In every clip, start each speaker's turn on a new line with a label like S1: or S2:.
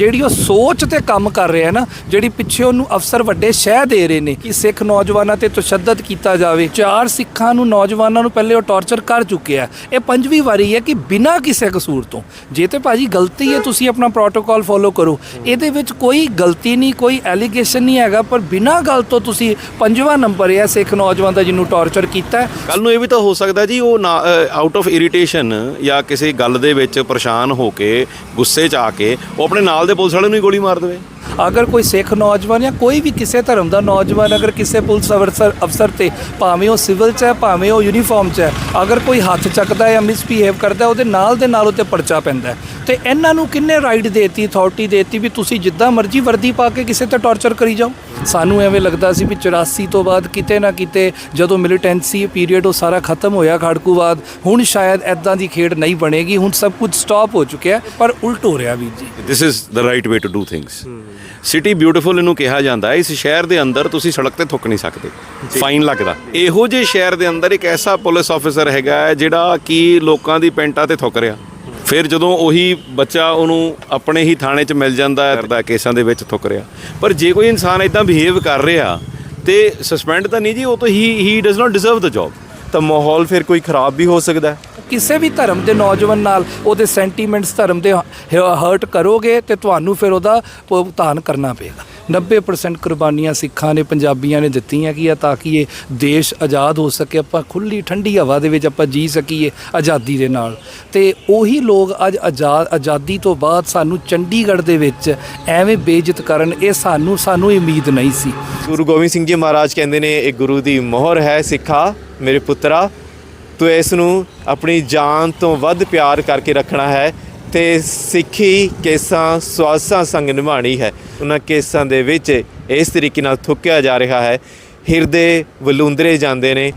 S1: ਜਿਹੜੀ ਉਹ ਸੋਚ ਤੇ ਕੰਮ ਕਰ ਰਿਹਾ ਨਾ, ਜਿਹੜੀ ਪਿੱਛੇ ਉਹਨੂੰ ਅਫਸਰ ਵੱਡੇ ਸ਼ਹਿ ਦੇ ਰਹੇ ਨੇ ਕਿ ਸਿੱਖ ਨੌਜਵਾਨਾਂ ਤੇ ਤਸ਼ੱਦਦ ਕੀਤਾ ਜਾਵੇ। ਚਾਰ ਸਿੱਖਾਂ ਨੂੰ ਨੌਜਵਾਨਾਂ ਨੂੰ ਪਹਿਲੇ ਉਹ ਟੌਰਚਰ ਕਰ ਚੁੱਕਿਆ ਇਹ ਪੰਜਵੀਂ ਵਾਰੀ ਹੈ ਕਿ ਬਿਨਾਂ ਕਿਸੇ ਕਸੂਰ ਤੋਂ। ਜੇ ਤੇ ਭਾਜੀ ਗਲਤੀ ਹੈ, ਤੁਸੀਂ ਆਪਣਾ ਪ੍ਰੋਟੋਕਾਲ ਫੋਲੋ ਕਰੋ। ਇਹਦੇ ਵਿੱਚ ਕੋਈ ਗਲਤੀ ਨਹੀਂ, ਕੋਈ ਐਲੀਗੇਸ਼ਨ ਨਹੀਂ ਹੈਗਾ, ਪਰ ਬਿਨਾਂ ਗੱਲ ਤੋਂ ਤੁਸੀਂ ਪੰਜਵਾਂ ਨੰਬਰ ਹੈ ਸਿੱਖ ਨੌਜਵਾਨ ਦਾ ਜਿਹਨੂੰ ਟੌਰਚਰ ਕੀਤਾ ਹੈ।
S2: ਕੱਲ ਨੂੰ ਇਹ ਵੀ ਤਾਂ ਹੋ ਸਕਦਾ ਜੀ, ਉਹ ਆਊਟ ਆਫ ਇਰੀਟੇਸ਼ਨ ਜਾਂ ਕਿਸੇ ਗੱਲ ਦੇ ਵਿੱਚ ਪਰੇਸ਼ਾਨ ਹੋ ਕੇ, ਗੁੱਸੇ 'ਚ ਆ ਕੇ, ਉਹ ਆਪਣੇ ਨਾਲ ਦੇ ਪੁਲਿਸ ਵਾਲੇ ਨੂੰ ਹੀ ਗੋਲੀ ਮਾਰ ਦੇਵੇ।
S1: ਅਗਰ ਕੋਈ ਸਿੱਖ ਨੌਜਵਾਨ ਜਾਂ ਕੋਈ ਵੀ ਕਿਸੇ ਧਰਮ ਦਾ ਨੌਜਵਾਨ ਅਗਰ ਕਿਸੇ ਪੁਲਿਸ ਅਫਸਰ ਅਫਸਰ ਤੇ ਭਾਵੇਂ ਉਹ ਸਿਵਲ ਚ ਹੈ ਭਾਵੇਂ ਉਹ ਯੂਨੀਫਾਰਮ ਚ ਹੈ ਅਗਰ ਕੋਈ ਹੱਥ ਚੱਕਦਾ ਹੈ ਜਾਂ ਮਿਸਬੀਹੇਵ ਕਰਦਾ ਹੈ, ਉਹਦੇ ਨਾਲ ਦੇ ਨਾਲ ਉੱਤੇ ਪਰਚਾ ਪੈਂਦਾ। ਤੇ ਇਹਨਾਂ ਨੂੰ ਕਿੰਨੇ ਰਾਈਟ ਦੇਤੀ ਅਥਾਰਟੀ ਦੇਤੀ ਵੀ ਤੁਸੀਂ ਜਿੱਦਾਂ ਮਰਜ਼ੀ ਵਰਦੀ ਪਾ ਕੇ ਕਿਸੇ ਤੇ ਟੌਰਚਰ ਕਰੀ ਜਾਓ। ਸਾਨੂੰ ਐਵੇਂ ਲੱਗਦਾ ਸੀ ਵੀ 84 ਤੋਂ ਬਾਅਦ ਕਿਤੇ ਨਾ ਕਿਤੇ ਜਦੋਂ ਮਿਲੀਟੈਂਸੀ ਪੀਰੀਅਡ ਉਹ ਸਾਰਾ ਖਤਮ ਹੋਇਆ ਖੜਕੂਵਾਦ ਹੁਣ ਸ਼ਾਇਦ ਐਦਾਂ ਦੀ ਖੇਡ ਨਹੀਂ ਬਣੇਗੀ ਹੁਣ ਸਭ ਕੁਝ ਸਟਾਪ ਹੋ ਚੁੱਕਿਆ ਹੈ, ਪਰ ਉਲਟ ਹੋ ਰਿਹਾ ਵੀਰ ਜੀ।
S2: This is the right way to do things city beautiful ਇਹਨੂੰ ਕਿਹਾ ਜਾਂਦਾ ਹੈ, ਇਸ ਸ਼ਹਿਰ ਦੇ ਅੰਦਰ ਤੁਸੀਂ ਸੜਕ ਤੇ ਥੁੱਕ ਨਹੀਂ ਸਕਦੇ। ਫਾਈਨ ਲੱਗਦਾ। ਇਹੋ ਜਿਹੇ ਸ਼ਹਿਰ ਦੇ ਅੰਦਰ ਇੱਕ ਐਸਾ ਪੁਲਿਸ ਆਫੀਸਰ ਹੈਗਾ ਜਿਹੜਾ ਕਿ ਲੋਕਾਂ ਦੀ ਪੈਂਟਾਂ ਤੇ ਥੁੱਕ ਰਿਹਾ। ਫਿਰ ਜਦੋਂ ਉਹੀ ਬੱਚਾ ਉਹਨੂੰ ਆਪਣੇ ਹੀ ਥਾਣੇ 'ਚ ਮਿਲ ਜਾਂਦਾ ਹੈ, ਕਰਦਾ ਕੇਸਾਂ ਦੇ ਵਿੱਚ ਥੁੱਕ ਰਿਹਾ। ਪਰ ਜੇ ਕੋਈ ਇਨਸਾਨ ਇਦਾਂ ਬਿਹੇਵ ਕਰ ਰਿਹਾ ਤੇ ਸਸਪੈਂਡ ਤਾਂ ਨਹੀਂ ਜੀ, ਉਹ ਤਾਂ ਹੀ ਹੀ does not deserve the job
S3: ਤਾਂ ਮਾਹੌਲ ਫਿਰ ਕੋਈ ਖਰਾਬ ਵੀ ਹੋ ਸਕਦਾ ਹੈ।
S1: ਕਿਸੇ ਵੀ ਧਰਮ ਦੇ ਨੌਜਵਾਨ ਨਾਲ ਉਹਦੇ ਸੈਂਟੀਮੈਂਟਸ ਧਰਮ ਦੇ ਹਰਟ ਕਰੋਗੇ ਤੇ ਤੁਹਾਨੂੰ ਫਿਰ ਉਹਦਾ ਭੁਗਤਾਨ ਕਰਨਾ ਪਏਗਾ। 90% ਕੁਰਬਾਨੀਆਂ ਸਿੱਖਾਂ ਨੇ, ਪੰਜਾਬੀਆਂ ਨੇ ਦਿੱਤੀਆਂ ਕਿ ਤਾਂ ਕਿ ਇਹ ਦੇਸ਼ ਆਜ਼ਾਦ ਹੋ ਸਕੇ, ਆਪਾਂ ਖੁੱਲੀ ਠੰਡੀ ਹਵਾ ਦੇ ਵਿੱਚ ਆਪਾਂ ਜੀ ਸਕੀਏ ਆਜ਼ਾਦੀ ਦੇ ਨਾਲ। ਤੇ ਉਹੀ ਲੋਕ ਅੱਜ ਆਜ਼ਾਦ ਆਜ਼ਾਦੀ ਤੋਂ ਬਾਅਦ ਸਾਨੂੰ ਚੰਡੀਗੜ੍ਹ ਦੇ ਵਿੱਚ ਐਵੇਂ ਬੇਇੱਜ਼ਤ ਕਰਨ, ਇਹ ਸਾਨੂੰ ਸਾਨੂੰ ਉਮੀਦ ਨਹੀਂ ਸੀ।
S3: ਗੁਰੂ ਗੋਬਿੰਦ ਸਿੰਘ ਜੀ ਮਹਾਰਾਜ ਕਹਿੰਦੇ ਨੇ, ਇਹ ਗੁਰੂ ਦੀ ਮੋਹਰ ਹੈ ਸਿੱਖਾ, ਮੇਰੇ ਪੁੱਤਰਾ ਤੂੰ ਇਸ ਨੂੰ ਆਪਣੀ ਜਾਨ ਤੋਂ ਵੱਧ ਪਿਆਰ ਕਰਕੇ ਰੱਖਣਾ ਹੈ ਤੇ ਸਿੱਖੀ ਕੇਸਾਂ, ਸਵਾਸਾਂ ਸੰਗ ਨਿਭਾਣੀ ਹੈ। ਉਹਨਾਂ ਕੇਸਾਂ ਦੇ ਵਿੱਚ ਇਸ ਤਰੀਕੇ ਨਾਲ ਥੁੱਕਿਆ ਜਾ ਰਿਹਾ ਹੈ। ਹਿਰਦੇ ਵਲੂੰਦਰੇ ਜਾਂਦੇ ਨੇ।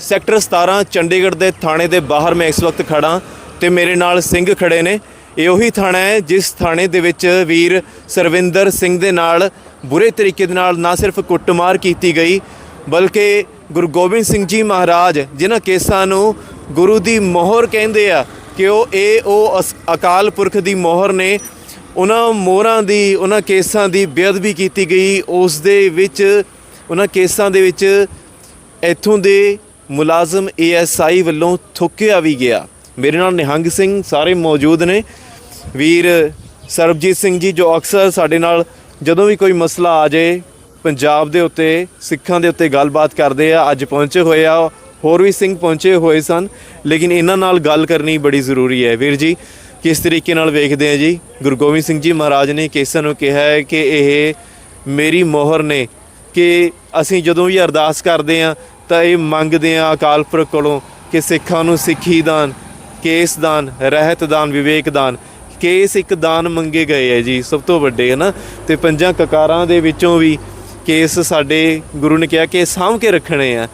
S3: ਸੈਕਟਰ 17 ਚੰਡੀਗੜ੍ਹ ਦੇ ਥਾਣੇ ਦੇ ਬਾਹਰ ਮੈਂ ਇਸ ਵਕਤ ਖੜਾ ਤੇ ਮੇਰੇ ਨਾਲ ਸਿੰਘ ਖੜੇ ਨੇ। ਇਹ ਉਹੀ ਥਾਣਾ ਹੈ ਜਿਸ ਥਾਣੇ ਦੇ ਵਿੱਚ ਵੀਰ ਸਰਵਿੰਦਰ ਸਿੰਘ ਦੇ ਨਾਲ ਬੁਰੇ ਤਰੀਕੇ ਦੇ ਨਾਲ ਨਾ ਸਿਰਫ ਕੁੱਟਮਾਰ ਕੀਤੀ ਗਈ, ਬਲਕਿ ਗੁਰੂ ਗੋਬਿੰਦ ਸਿੰਘ ਜੀ ਮਹਾਰਾਜ, ਜਿਨ੍ਹਾਂ ਕੇਸਾਂ ਨੂੰ ਗੁਰੂ ਦੀ ਮੋਹਰ ਕਹਿੰਦੇ ਆ ਕਿ ਉਹ ਇਹ, ਉਹ ਅਸ- ਅਕਾਲ ਪੁਰਖ ਦੀ ਮੋਹਰ ਨੇ। ਉਹਨਾਂ ਮੋਹਰਾਂ ਦੀ, ਉਹਨਾਂ ਕੇਸਾਂ ਦੀ ਬੇਅਦਬੀ ਕੀਤੀ ਗਈ। ਉਸ ਦੇ ਵਿੱਚ, ਉਹਨਾਂ ਕੇਸਾਂ ਦੇ ਵਿੱਚ ਇੱਥੋਂ ਦੇ ਮੁਲਾਜ਼ਮ ਏਐਸਆਈ ਵੱਲੋਂ ਥੁੱਕਿਆ ਵੀ ਗਿਆ। ਮੇਰੇ ਨਾਲ ਨਿਹੰਗ ਸਿੰਘ ਸਾਰੇ ਮੌਜੂਦ ਨੇ। ਵੀਰ ਸਰਬਜੀਤ ਸਿੰਘ ਜੀ, ਜੋ ਅਕਸਰ ਸਾਡੇ ਨਾਲ ਜਦੋਂ ਵੀ ਕੋਈ ਮਸਲਾ ਆ ਜਾਏ ਪੰਜਾਬ ਦੇ ਉੱਤੇ, ਸਿੱਖਾਂ ਦੇ ਉੱਤੇ ਗੱਲਬਾਤ ਕਰਦੇ ਆ, ਅੱਜ ਪਹੁੰਚੇ ਹੋਏ ਆ, ਹੋਰ ਵੀ ਸਿੰਘ ਪਹੁੰਚੇ ਹੋਏ ਸਨ, ਲੇਕਿਨ ਇਹਨਾਂ ਨਾਲ ਗੱਲ ਕਰਨੀ ਬੜੀ ਜ਼ਰੂਰੀ ਹੈ। ਵੀਰ ਜੀ, ਕਿਸ ਤਰੀਕੇ ਨਾਲ ਵੇਖਦੇ ਆ ਜੀ? ਗੁਰੂ ਗੋਬਿੰਦ ਸਿੰਘ ਜੀ ਮਹਾਰਾਜ ਨੇ ਕੇਸਾਂ ਨੂੰ ਕਿਹਾ ਹੈ ਕਿ ਇਹ ਮੇਰੀ ਮੋਹਰ ਨੇ, ਕਿ ਅਸੀਂ ਜਦੋਂ ਵੀ ਅਰਦਾਸ ਕਰਦੇ ਆ, ਤਾਂ ਇਹ ਮੰਗਦੇ ਆ ਅਕਾਲ ਪੁਰਖ ਕੋਲੋਂ ਕਿ ਸਿੱਖਾਂ ਨੂੰ ਸਿੱਖੀ ਦਾਨ, ਕੇਸ ਦਾਨ, ਰਹਿਤ ਦਾਨ, ਵਿਵੇਕ ਦਾਨ, ਕੇਸ ਇੱਕ ਦਾਨ ਮੰਗੇ ਗਏ ਹੈ ਜੀ, ਸਭ ਤੋਂ ਵੱਡੇ ਹੈ ਨਾ ਤੇ ਪੰਜਾਂ ਕਕਾਰਾਂ ਦੇ ਵਿੱਚੋਂ ਵੀ ਕੇਸ ਸਾਡੇ ਗੁਰੂ ਨੇ ਕਿਹਾ ਕਿ ਸਾਂਭ ਕੇ ਰੱਖਣੇ ਆ।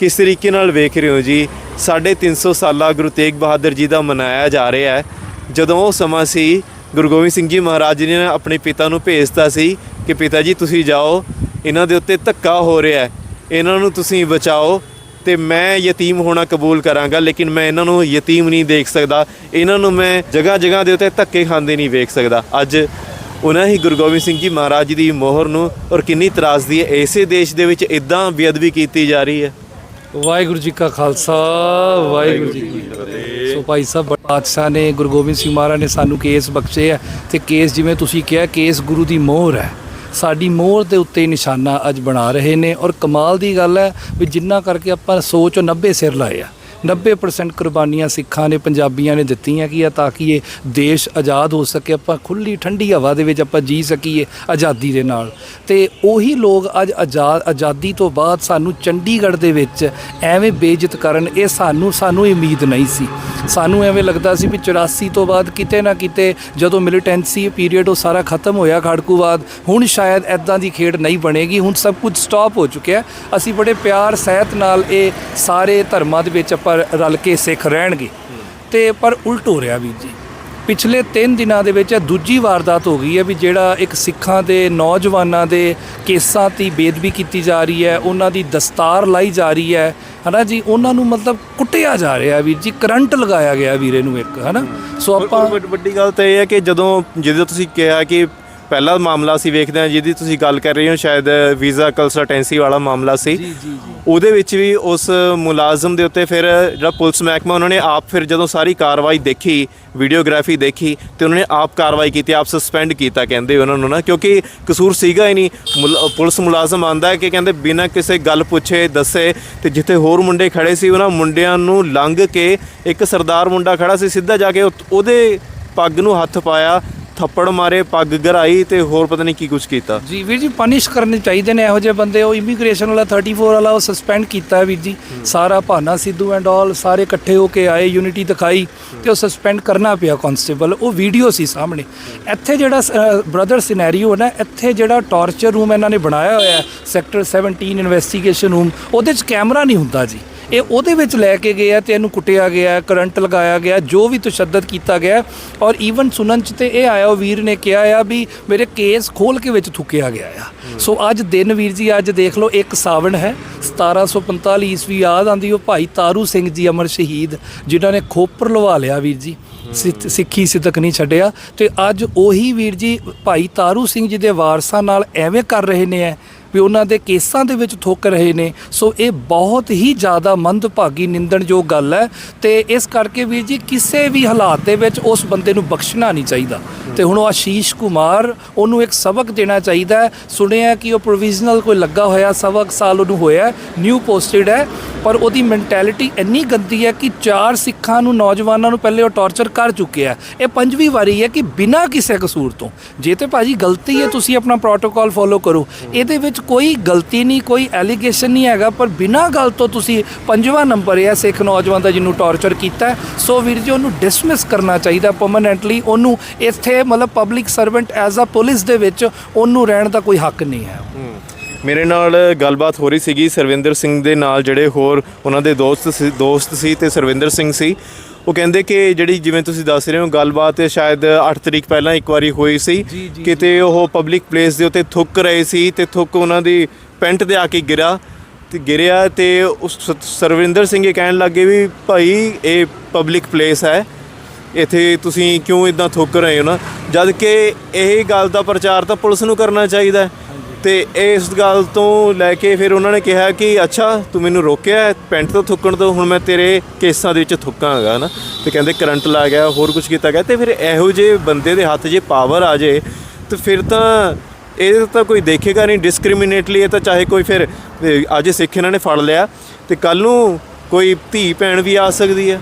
S3: ਕਿਸ ਤਰੀਕੇ ਨਾਲ ਵੇਖ ਰਹੇ ਹੋ ਜੀ, ਸਾਢੇ 300 ਸਾਲਾ ਗੁਰੂ ਤੇਗ ਬਹਾਦਰ ਜੀ ਦਾ ਮਨਾਇਆ ਜਾ ਰਿਹਾ ਹੈ। ਜਦੋਂ ਉਹ ਸਮਾਂ ਸੀ, ਗੁਰੂ ਗੋਬਿੰਦ ਸਿੰਘ ਜੀ ਮਹਾਰਾਜ ਜੀ ਨੇ ਆਪਣੇ ਪਿਤਾ ਨੂੰ ਭੇਜਤਾ ਸੀ ਕਿ ਪਿਤਾ ਜੀ ਤੁਸੀਂ ਜਾਓ, ਇਹਨਾਂ ਦੇ ਉੱਤੇ ਧੱਕਾ ਹੋ ਰਿਹਾ ਹੈ। ਇਹਨਾਂ ਨੂੰ ਤੁਸੀਂ ਬਚਾਓ ਤੇ ਮੈਂ ਯਤੀਮ ਹੋਣਾ ਕਬੂਲ ਕਰਾਂਗਾ, ਲੇਕਿਨ ਮੈਂ ਇਹਨਾਂ ਨੂੰ ਯਤੀਮ ਨਹੀਂ ਦੇਖ ਸਕਦਾ। ਇਹਨਾਂ ਨੂੰ ਮੈਂ ਜਗ੍ਹਾ ਜਗ੍ਹਾ ਦੇ ਉੱਤੇ ਧੱਕੇ ਖਾਂਦੇ ਨਹੀਂ ਵੇਖ ਸਕਦਾ। ਅੱਜ ਉਹਨਾਂ ਹੀ ਗੁਰੂ ਗੋਬਿੰਦ ਸਿੰਘ ਜੀ ਮਹਾਰਾਜ ਜੀ ਦੀ ਮੋਹਰ ਨੂੰ ਔਰ ਕਿੰਨੀ ਤਰਾਸਦੀ ਹੈ, ਇਸੇ ਦੇਸ਼ ਦੇ ਵਿੱਚ ਇਦਾਂ ਬੇਅਦਬੀ ਕੀਤੀ ਜਾ ਰਹੀ ਹੈ।
S1: ਵਾਹਿਗੁਰੂ ਜੀ ਕਾ ਖਾਲਸਾ, ਵਾਹਿਗੁਰੂ ਜੀ ਕੀ ਫਤਿਹ। ਸੋ ਭਾਈ ਸਾਹਿਬ ਬਾਦਸ਼ਾਹ ਨੇ, ਗੁਰੂ ਗੋਬਿੰਦ ਸਿੰਘ ਮਹਾਰਾਜ ਨੇ ਸਾਨੂੰ ਕੇਸ ਬਖਸ਼ੇ ਹੈ ਤੇ ਕੇਸ ਜਿਵੇਂ ਤੁਸੀਂ ਕਿਹਾ, ਕੇਸ ਗੁਰੂ ਦੀ ਮੋਹਰ ਹੈ। ਸਾਡੀ ਮੋਹਰ ਦੇ ਉੱਤੇ ਨਿਸ਼ਾਨਾ ਅੱਜ ਬਣਾ ਰਹੇ ਨੇ ਔਰ ਕਮਾਲ ਦੀ ਗੱਲ ਹੈ ਵੀ ਜਿੰਨਾ ਕਰਕੇ ਆਪਾਂ ਸੋਚ 90 ਸਿਰ ਲਾਏ ਆ। 90% ਕੁਰਬਾਨੀਆਂ ਸਿੱਖਾਂ ਨੇ, ਪੰਜਾਬੀਆਂ ਨੇ ਦਿੱਤੀਆਂ ਕਿ ਤਾਂ ਕਿ ਇਹ ਦੇਸ਼ ਆਜ਼ਾਦ ਹੋ ਸਕੇ, ਆਪਾਂ ਖੁੱਲੀ ਠੰਡੀ ਹਵਾ ਦੇ ਵਿੱਚ ਆਪਾਂ ਜੀ ਸਕੀਏ ਆਜ਼ਾਦੀ ਦੇ ਨਾਲ। ਤੇ ਉਹੀ ਲੋਕ ਅੱਜ ਆਜ਼ਾਦ ਆਜ਼ਾਦੀ ਤੋਂ ਬਾਅਦ ਸਾਨੂੰ ਚੰਡੀਗੜ੍ਹ ਦੇ ਵਿੱਚ ਐਵੇਂ ਬੇਇੱਜ਼ਤ ਕਰਨ, ਇਹ ਸਾਨੂੰ ਸਾਨੂੰ ਉਮੀਦ ਨਹੀਂ ਸੀ। ਸਾਨੂੰ ਐਵੇਂ ਲੱਗਦਾ ਸੀ ਵੀ 84 ਤੋਂ ਬਾਅਦ ਕਿਤੇ ਨਾ ਕਿਤੇ ਜਦੋਂ ਮਿਲੀਟੈਂਸੀ ਪੀਰੀਅਡ ਉਹ ਸਾਰਾ ਖਤਮ ਹੋਇਆ ਖੜਕੂਵਾਦ ਹੁਣ ਸ਼ਾਇਦ ਐਦਾਂ ਦੀ ਖੇਡ ਨਹੀਂ ਬਣੇਗੀ, ਹੁਣ ਸਭ ਕੁਝ ਸਟਾਪ ਹੋ ਚੁੱਕਿਆ। ਅਸੀਂ ਬੜੇ ਪਿਆਰ, ਸਹਿਤ ਨਾਲ ਇਹ ਸਾਰੇ ਧਰਮਾਂ ਦੇ ਵਿੱਚ ਆਪਾਂ ਰਲ ਕੇ ਸਿੱਖ ਰਹਿਣਗੇ। ਤੇ ਪਰ ਉਲਟ ਹੋ ਰਿਹਾ ਵੀਰ ਜੀ। ਪਿਛਲੇ 3 ਦਿਨਾਂ ਦੇ ਵਿੱਚ ਇਹ ਦੂਜੀ ਵਾਰਦਾਤ ਹੋ ਗਈ ਹੈ ਵੀ ਜਿਹੜਾ ਇੱਕ ਸਿੱਖਾਂ ਦੇ ਨੌਜਵਾਨਾਂ ਦੇ ਕੇਸਾਂ ਦੀ ਬੇਦਬੀ ਕੀਤੀ ਜਾ ਰਹੀ ਹੈ ਉਹਨਾਂ ਦੀ ਦਸਤਾਰ ਲਾਈ ਜਾ ਰਹੀ ਹੈ। ਹਨਾ ਜੀ? ਉਹਨਾਂ ਨੂੰ ਮਤਲਬ ਕੁੱਟਿਆ ਜਾ ਰਿਹਾ ਵੀਰ ਜੀ। ਕਰੰਟ ਲਗਾਇਆ ਗਿਆ ਵੀਰੇ ਨੂੰ ਇੱਕ ਹਨਾ? ਸੋ ਆਪਾਂ
S3: ਵੱਡੀ ਗੱਲ ਤਾਂ ਇਹ ਹੈ ਕਿ ਜਦੋਂ ਜਦੋਂ ਤੁਸੀਂ ਕਿਹਾ ਕਿ ਪਹਿਲਾ ਮਾਮਲਾ ਅਸੀਂ ਵੇਖਦੇ ਹਾਂ ਜਿਹਦੀ ਤੁਸੀਂ ਗੱਲ ਕਰ ਰਹੇ ਹੋ ਸ਼ਾਇਦ ਵੀਜ਼ਾ ਕੰਸਲਟੈਂਸੀ ਵਾਲਾ ਮਾਮਲਾ ਸੀ।
S1: ਜੀ ਜੀ ਜੀ।
S3: ਉਹਦੇ ਵਿੱਚ ਵੀ ਉਸ ਮੁਲਾਜ਼ਮ ਦੇ ਉੱਤੇ ਫਿਰ ਜਿਹੜਾ ਪੁਲਿਸ ਮਹਿਕਮਾ ਉਹਨਾਂ ਨੇ ਆਪ ਫਿਰ ਜਦੋਂ ਸਾਰੀ ਕਾਰਵਾਈ ਦੇਖੀ ਵੀਡੀਓਗ੍ਰਾਫੀ ਦੇਖੀ ਤੇ ਉਹਨਾਂ ਨੇ ਆਪ ਕਾਰਵਾਈ ਕੀਤੀ ਆਪ ਸਸਪੈਂਡ ਕੀਤਾ ਕਹਿੰਦੇ ਉਹਨਾਂ ਨੂੰ ਨਾ ਕਿਉਂਕਿ ਕਸੂਰ ਸੀਗਾ ਹੀ ਨਹੀਂ। ਪੁਲਿਸ ਮੁਲਾਜ਼ਮ ਆਂਦਾ ਹੈ ਕਿ ਕਹਿੰਦੇ ਬਿਨਾਂ ਕਿਸੇ ਗੱਲ ਪੁੱਛੇ ਦੱਸੇ ਤੇ ਜਿੱਥੇ ਹੋਰ ਮੁੰਡੇ ਖੜੇ ਸੀ ਉਹਨਾਂ ਮੁੰਡਿਆਂ ਨੂੰ ਲੰਘ ਕੇ ਇੱਕ ਸਰਦਾਰ ਮੁੰਡਾ ਖੜਾ ਸੀ ਸਿੱਧਾ ਜਾ ਕੇ ਉਹ- ਉਹਦੇ ਪੱਗ ਨੂੰ ਹੱਥ ਪਾਇਆ ਥੱਪੜ ਮਾਰੇ ਪੱਗ ਗਰਾਈ ਤੇ ਹੋਰ ਪਤਾ ਨਹੀਂ ਕੀ ਕੁਝ ਕੀਤਾ।
S1: ਜੀ ਵੀਰ ਜੀ ਪਨਿਸ਼ ਕਰਨੇ ਚਾਹੀਦੇ ਨੇ ਇਹੋ ਜਿਹੇ ਬੰਦੇ। ਉਹ ਇਮੀਗ੍ਰੇਸ਼ਨ ਵਾਲਾ 34 ਵਾਲਾ ਉਹ ਸਸਪੈਂਡ ਕੀਤਾ ਹੈ ਵੀਰ ਜੀ। ਸਾਰਾ ਭਾਨਾ ਸਿੱਧੂ ਐਂਡ ਆਲ ਸਾਰੇ ਇਕੱਠੇ ਹੋ ਕੇ ਆਏ ਯੂਨਿਟੀ ਦਿਖਾਈ ਤੇ ਉਹ ਸਸਪੈਂਡ ਕਰਨਾ ਪਿਆ ਕਨਸਟੇਬਲ ਉਹ ਵੀਡੀਓ ਸੀ ਸਾਹਮਣੇ। ਇੱਥੇ ਜਿਹੜਾ ਬ੍ਰਦਰ ਸਿਨੈਰੀਓ ਹੈ ਨਾ ਇੱਥੇ ਜਿਹੜਾ ਟਾਰਚਰ ਰੂਮ ਇਹਨਾਂ ਨੇ ਬਣਾਇਆ ਹੋਇਆ ਸੈਕਟਰ 17 ਇਨਵੈਸਟੀਗੇਸ਼ਨ ਰੂਮ ਉਹਦੇ 'ਚ ਕੈਮਰਾ ਨਹੀਂ ਹੁੰਦਾ ਜੀ। ਇਹ ਉਹਦੇ ਵਿੱਚ ਲੈ ਕੇ ਗਏ ਆ ਤੇ ਇਹਨੂੰ ਕੁੱਟਿਆ ਗਿਆ ਕਰੰਟ ਲਗਾਇਆ ਗਿਆ ਜੋ ਵੀ ਤਸ਼ੱਦਦ ਕੀਤਾ ਗਿਆ। ਔਰ ਈਵਨ ਸੁਣਨ ਚ ਤੇ ਇਹ ਆਇਆ ਉਹ ਵੀਰ ਨੇ ਕਿਹਾ ਆ ਵੀ ਮੇਰੇ ਕੇਸ ਖੋਲ ਕੇ ਵਿੱਚ ਥੁੱਕਿਆ ਗਿਆ ਆ। ਸੋ ਅੱਜ ਦਿਨ ਵੀਰ ਜੀ ਅੱਜ ਦੇਖ ਲਓ ਇੱਕ ਸਾਵਣ ਹੈ। 1745 ਈਸਵੀ ਯਾਦ ਆਂਦੀ ਉਹ ਭਾਈ ਤਾਰੂ ਸਿੰਘ ਜੀ ਅਮਰ ਸ਼ਹੀਦ ਜਿਨ੍ਹਾਂ ਨੇ ਖੋਪਰ ਲਵਾ ਲਿਆ ਵੀਰ ਜੀ। ਸਿੱਖ- ਸਿੱਖੀ ਸਿੱਧਕ ਨਹੀਂ ਛੱਡਿਆ। ਤੇ ਅੱਜ ਉਹੀ ਵੀਰ ਜੀ ਭਾਈ ਤਾਰੂ ਸਿੰਘ ਜੀ ਦੇ ਵਾਰਸਾਂ ਨਾਲ ਐਵੇਂ ਕਰ ਰਹੇ ਨੇ ਐ। ਵੀ ਉਹਨਾਂ ਦੇ ਕੇਸਾਂ ਦੇ ਵਿੱਚ ਥੁੱਕ ਰਹੇ ਨੇ। ਸੋ ਇਹ ਬਹੁਤ ਹੀ ਜ਼ਿਆਦਾ ਮੰਦਭਾਗੀ ਨਿੰਦਣਯੋਗ ਗੱਲ ਹੈ ਤੇ ਇਸ ਕਰਕੇ ਵੀਰ ਜੀ ਕਿਸੇ ਵੀ ਹਾਲਾਤ ਦੇ ਵਿੱਚ ਉਸ ਬੰਦੇ ਨੂੰ ਬਖਸ਼ਣਾ ਨਹੀਂ ਚਾਹੀਦਾ। ਤੇ ਹੁਣ ਉਹ ਆਸ਼ੀਸ਼ ਕੁਮਾਰ ਉਹਨੂੰ ਇੱਕ ਸਬਕ ਦੇਣਾ ਚਾਹੀਦਾ ਸੁਣਿਆ ਕਿ ਉਹ ਪ੍ਰੋਵੀਜ਼ਨਲ ਕੋਈ ਲੱਗਾ ਹੋਇਆ ਸਬਕ ਸਾਲ ਉਹਨੂੰ ਹੋਇਆ ਨਿਊ ਪੋਸਟਡ ਹੈ ਪਰ ਉਹਦੀ ਮੈਂਟੈਲਿਟੀ ਇੰਨੀ ਗੰਦੀ ਹੈ ਕਿ ਚਾਰ ਸਿੱਖਾਂ ਨੂੰ ਨੌਜਵਾਨਾਂ ਨੂੰ ਪਹਿਲੇ ਉਹ ਟੌਰਚਰ ਕਰ ਚੁੱਕਿਆ ਇਹ ਪੰਜਵੀਂ ਵਾਰੀ ਹੈ ਕਿ ਬਿਨਾਂ ਕਿਸੇ ਕਸੂਰ ਤੋਂ। ਜੇ ਤੇ ਭਾਜੀ ਗਲਤੀ ਹੈ ਤੁਸੀਂ ਆਪਣਾ ਪ੍ਰੋਟੋਕਾਲ ਫੋਲੋ ਕਰੋ। ਇਹਦੇ ਵਿੱਚ ਕੋਈ ਗਲਤੀ ਨਹੀਂ, ਕੋਈ ਐਲੀਗੇਸ਼ਨ ਨਹੀਂ ਹੈਗਾ, ਪਰ ਬਿਨਾਂ ਗੱਲ ਤੋਂ ਤੁਸੀਂ ਪੰਜਵਾਂ ਨੰਬਰ ਹੈ ਸਿੱਖ ਨੌਜਵਾਨ ਦਾ ਜਿਹਨੂੰ ਟੌਰਚਰ ਕੀਤਾ ਸੋ ਵੀਰ ਜੀ, ਉਹਨੂੰ ਡਿਸਮਿਸ ਕਰਨਾ ਚਾਹੀਦਾ ਪਰਮਨੈਂਟਲੀ ਉਹਨੂੰ ਇੱਥੇ ਮਤਲਬ public servant as a police ਦੇ ਵਿੱਚ ਉਹਨੂੰ ਰਹਿਣ ਦਾ ਕੋਈ ਹੱਕ ਨਹੀਂ ਹੈ।
S3: ਮੇਰੇ ਨਾਲ ਗੱਲਬਾਤ ਹੋ ਰਹੀ ਸੀਗੀ ਸਰਵਿੰਦਰ ਸਿੰਘ ਦੇ ਨਾਲ, ਜਿਹੜੇ ਹੋਰ ਉਹਨਾਂ ਦੇ ਦੋਸਤ ਸੀ ਦੋਸਤ ਸੀ ਤੇ ਸਰਵਿੰਦਰ ਸਿੰਘ ਸੀ। ਉਹ ਕਹਿੰਦੇ ਕਿ ਜਿਹੜੀ ਜਿਵੇਂ ਤੁਸੀਂ ਦੱਸ ਰਹੇ ਹੋ ਗੱਲਬਾਤ ਸ਼ਾਇਦ 8 ਤਰੀਕ ਪਹਿਲਾਂ ਇੱਕ ਵਾਰੀ ਹੋਈ ਸੀ ਕਿਤੇ ਉਹ ਪਬਲਿਕ ਪਲੇਸ ਦੇ ਉੱਤੇ ਥੁੱਕ ਰਹੇ ਸੀ ਤੇ ਥੁੱਕ ਉਹਨਾਂ ਦੀ ਪੈਂਟ ਤੇ ਆ ਕੇ ਗਿਰਾ ਤੇ ਗਿਰਿਆ ਤੇ ਉਸ ਸਰਵਿੰਦਰ ਸਿੰਘ ਇਹ ਕਹਿਣ ਲੱਗੇ ਵੀ ਭਾਈ ਇਹ ਪਬਲਿਕ ਪਲੇਸ ਹੈ ਇੱਥੇ ਤੁਸੀਂ ਕਿਉਂ ਇਦਾਂ ਥੁੱਕ ਰਹੇ ਹੋ ਨਾ? ਜਦ ਕਿ ਇਹ ਗੱਲ ਦਾ ਪ੍ਰਚਾਰ ਤਾਂ ਪੁਲਿਸ ਨੂੰ ਕਰਨਾ ਚਾਹੀਦਾ ਹੈ। ਤੇ ਇਸ ਗੱਲ ਤੋਂ ਲੈ ਕੇ ਫਿਰ ਉਹਨਾਂ ਨੇ ਕਿਹਾ ਕਿ ਅੱਛਾ, ਤੂੰ ਮੈਨੂੰ ਰੋਕਿਆ ਪੈਂਟ ਤੋਂ ਥੁੱਕਣ ਤੋਂ ਹੁਣ ਮੈਂ ਤੇਰੇ ਕੇਸਾਂ ਦੇ ਵਿੱਚ ਥੁੱਕਾਂਗਾ ਨਾ। ਤੇ ਕਹਿੰਦੇ ਕਰੰਟ ਲਾ ਗਿਆ, ਹੋਰ ਕੁਝ ਕੀਤਾ ਗਿਆ। ਤੇ ਫਿਰ ਇਹੋ ਜਿਹੇ ਬੰਦੇ ਦੇ ਹੱਥ ਜੇ ਪਾਵਰ ਆ ਜੇ, ਤੇ ਫਿਰ ਤਾਂ ਇਹ ਤਾਂ ਕੋਈ ਦੇਖੇਗਾ ਨਹੀਂ ਡਿਸਕ੍ਰਿਮੀਨੇਟਲੀ ਇਹ ਤਾਂ ਚਾਹੇ ਕੋਈ ਫਿਰ ਅੱਜ ਸਿੱਖ ਇਹਨਾਂ ਨੇ ਫੜ ਲਿਆ। ਤੇ ਕੱਲ ਨੂੰ ਕੋਈ ਧੀ ਭੈਣ ਵੀ ਆ ਸਕਦੀ ਹੈ।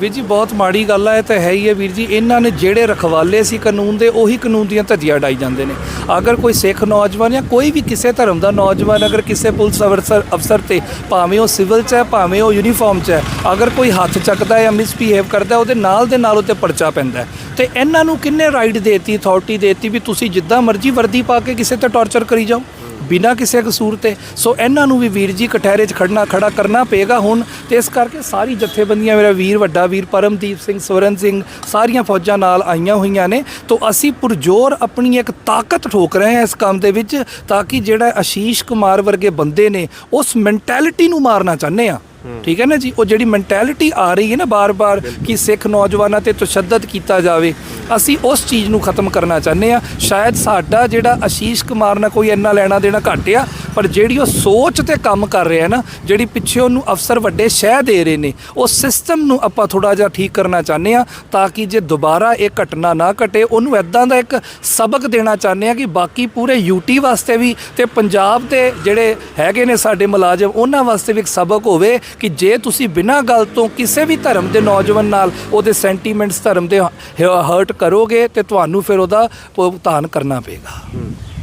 S1: ਵੀਰ ਜੀ ਬਹੁਤ ਮਾੜੀ ਗੱਲ ਹੈ ਇਹ ਤਾਂ ਹੈ ਹੀ ਹੈ ਵੀਰ ਜੀ। ਇਹਨਾਂ ਨੇ ਜਿਹੜੇ ਰਖਵਾਲੇ ਸੀ ਕਾਨੂੰਨ ਦੇ, ਉਹੀ ਕਾਨੂੰਨ ਦੀਆਂ ਧੱਜੀਆਂ ਡਾਈ ਜਾਂਦੇ ਨੇ। ਅਗਰ ਕੋਈ ਸਿੱਖ ਨੌਜਵਾਨ ਜਾਂ ਕੋਈ ਵੀ ਕਿਸੇ ਧਰਮ ਦਾ ਨੌਜਵਾਨ ਅਗਰ ਕਿਸੇ ਪੁਲਿਸ ਅਫਸਰ ਅਫਸਰ ਤੇ ਭਾਵੇਂ ਉਹ ਸਿਵਲ ਚ ਹੈ, ਭਾਵੇਂ ਉਹ ਯੂਨੀਫਾਰਮ ਚ ਹੈ, ਅਗਰ ਕੋਈ ਹੱਥ ਚੱਕਦਾ ਜਾਂ ਮਿਸਬੀਹੇਵ ਕਰਦਾ, ਉਹਦੇ ਨਾਲ ਦੇ ਨਾਲ ਉੱਤੇ ਪਰਚਾ ਪੈਂਦਾ ਹੈ। ਤੇ ਇਹਨਾਂ ਨੂੰ ਕਿੰਨੇ ਰਾਈਟ ਦੇਤੀ ਅਥਾਰਟੀ ਦੇਤੀ ਵੀ ਤੁਸੀਂ ਜਿੱਦਾਂ ਮਰਜ਼ੀ ਵਰਦੀ ਪਾ ਕੇ ਕਿਸੇ ਤੇ ਟੌਰਚਰ ਕਰੀ ਜਾਓ? ਬਿਨਾਂ ਕਿਸੇ ਕਸੂਰ ਤੇ। ਸੋ ਇਹਨਾਂ ਨੂੰ ਵੀ ਵੀਰ ਜੀ ਕਟਹਿਰੇ 'ਚ ਖੜਨਾ, ਖੜਾ ਕਰਨਾ ਪਏਗਾ ਹੁਣ। ਤੇ ਇਸ ਕਰਕੇ ਸਾਰੀ ਜਥੇਬੰਦੀਆਂ, ਮੇਰਾ ਵੀਰ, ਵੱਡਾ ਵੀਰ ਪਰਮਦੀਪ ਸਿੰਘ, ਸਵਰਨ ਸਿੰਘ, ਸਾਰੀਆਂ ਫੌਜਾਂ ਨਾਲ ਆਈਆਂ ਹੋਈਆਂ ਨੇ। ਤੋਂ ਅਸੀਂ ਪੁਰਜੋਰ ਆਪਣੀ ਇੱਕ ਤਾਕਤ ਠੋਕ ਰਹੇ ਹਾਂ ਇਸ ਕੰਮ ਦੇ ਵਿੱਚ, ਤਾਂ ਕਿ ਜਿਹੜਾ ਆਸ਼ੀਸ਼ ਕੁਮਾਰ ਵਰਗੇ ਬੰਦੇ ਨੇ, ਉਸ ਮੈਂਟੈਲਿਟੀ ਨੂੰ ਮਾਰਨਾ ਚਾਹੁੰਦੇ ਆ ਠੀਕ ਹੈ ਨਾ ਜੀ? ਉਹ ਜਿਹੜੀ ਮੈਂਟੈਲਿਟੀ ਆ ਰਹੀ ਹੈ ਨਾ ਬਾਰ-ਬਾਰ ਕਿ ਸਿੱਖ ਨੌਜਵਾਨਾਂ ਤੇ ਤਸ਼ੱਦਦ ਕੀਤਾ ਜਾਵੇ ਅਸੀਂ ਉਸ ਚੀਜ਼ ਨੂੰ ਖਤਮ ਕਰਨਾ ਚਾਹੁੰਦੇ ਆ ਸ਼ਾਇਦ ਸਾਡਾ ਜਿਹੜਾ ਆਸ਼ੀਸ਼ ਕੁਮਾਰ ਨਾਲ ਕੋਈ ਇੰਨਾ ਲੈਣਾ ਦੇਣਾ ਘੱਟ ਆ ਪਰ ਜਿਹੜੀ ਉਹ ਸੋਚ ਤੇ ਕੰਮ ਕਰ ਰਿਹਾ ਨਾ, ਜਿਹੜੀ ਪਿੱਛੇ ਉਹਨੂੰ ਅਫਸਰ ਵੱਡੇ ਸ਼ਹਿ ਦੇ ਰਹੇ ਨੇ, ਉਹ ਸਿਸਟਮ ਨੂੰ ਆਪਾਂ ਥੋੜਾ ਜਿਹਾ ਠੀਕ ਕਰਨਾ ਚਾਹੁੰਦੇ ਆ ਤਾਂ ਕਿ ਜੇ ਦੁਬਾਰਾ ਇਹ ਘਟਨਾ ਨਾ ਘਟੇ, ਉਹਨੂੰ ਐਦਾਂ ਦਾ ਇੱਕ ਸਬਕ ਦੇਣਾ ਚਾਹੁੰਦੇ ਆ ਕਿ ਬਾਕੀ ਪੂਰੇ ਯੂਟੀ ਵਾਸਤੇ ਵੀ ਤੇ ਪੰਜਾਬ ਦੇ ਜਿਹੜੇ ਹੈਗੇ ਨੇ ਸਾਡੇ ਮੁਲਾਜ਼ਮ, ਉਹਨਾਂ ਵਾਸਤੇ ਵੀ ਇੱਕ ਸਬਕ ਹੋਵੇ ਕਿ ਜੇ ਤੁਸੀਂ ਬਿਨਾਂ ਗੱਲ ਤੋਂ ਕਿਸੇ ਵੀ ਧਰਮ ਦੇ ਨੌਜਵਾਨ ਨਾਲ ਉਹਦੇ ਸੈਂਟੀਮੈਂਟਸ ਧਰਮ ਦੇ ਹਰਟ ਕਰੋਗੇ ਤੇ ਤੁਹਾਨੂੰ ਫਿਰ ਉਹਦਾ ਭੁਗਤਾਨ ਕਰਨਾ ਪਏਗਾ।